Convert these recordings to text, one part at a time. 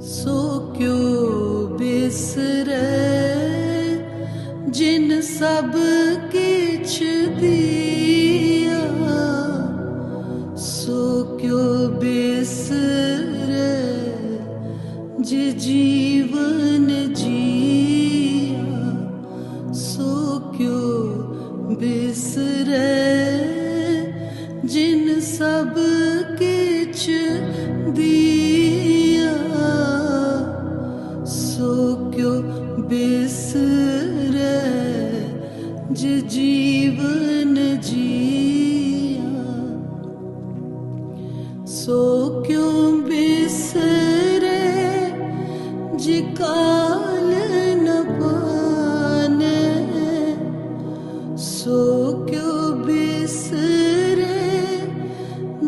सो क्यों बिसरे? जिन सब किछ दिया, सो क्यों बिसरे? जे जीवन जिया, सो क्यों बिसरे? जिन सब किछ दिया जीवन जिया। सो क्यों बिसरे जे काल न पाने? सो क्यों बिसरे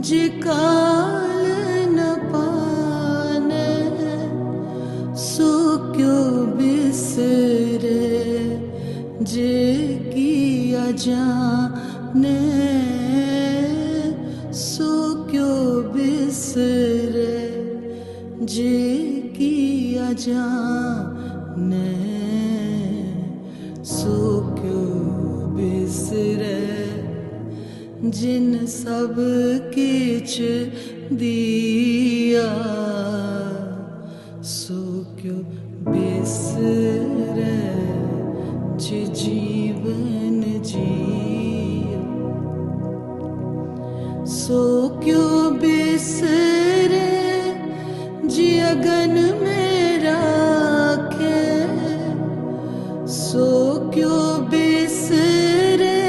जे काल न पाने? सो क्यों बिसरे जे जाने सो क्यों बिसरे जे किया जाने सो क्यों बिसरे जिन सब किछ दिया सो क्यों बिसरे जीवन क्यों बिसरे जी अगन में राखे सो क्यों बिसरे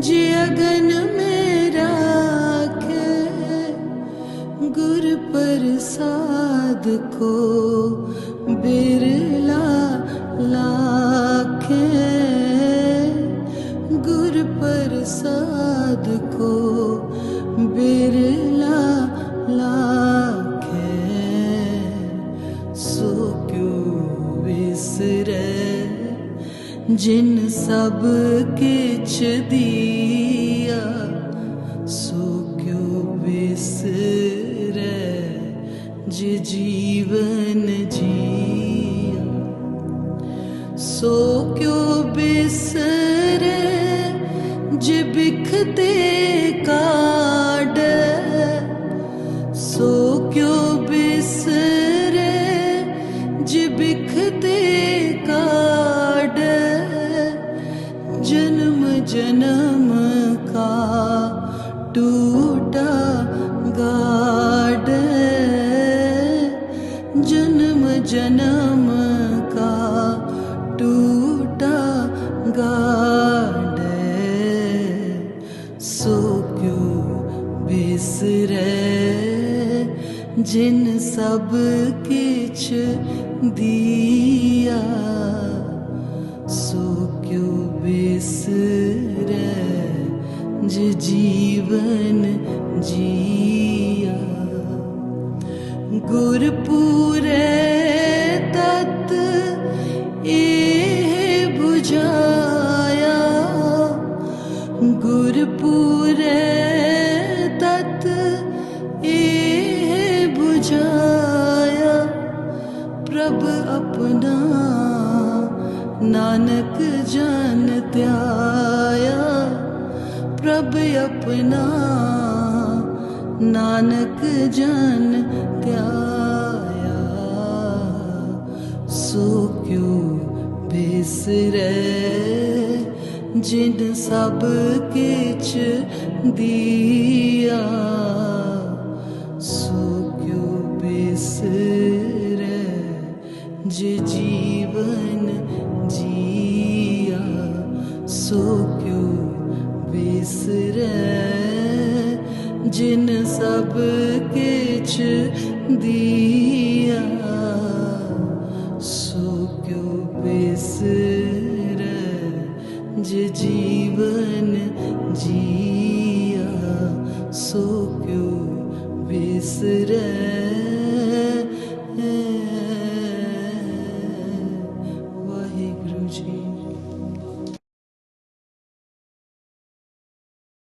जी अगन में राखे गुर प्रसाद को बिरला लाखे। गुर प्रसाद को बिसरे जिन सब किछ दिया सो क्यों बिसरे जे जीवन जिया? सो क्यों बिसरे जे बिखते काड टूटा गाड जन्म जन्म का टूटा गाड सो क्यों बिसरे जिन सब किछ दिया? सो क्यों बिसरे जीवन जिया। गुरपुरे तत् बुझाया। गुरपुरे तत् बुझाया। प्रभ अपना नानक जन त्याया। प्रभ अपना, नानक जन त्याया सो क्यों बिसरे जिन सब किछ दिया? सो क्यों बिसरे जे जीवन जिया? सो क्यों बिसरे जिन सब किछ दिया सो क्यों बिसरे जे जीवन जिया सो क्यों बिसरे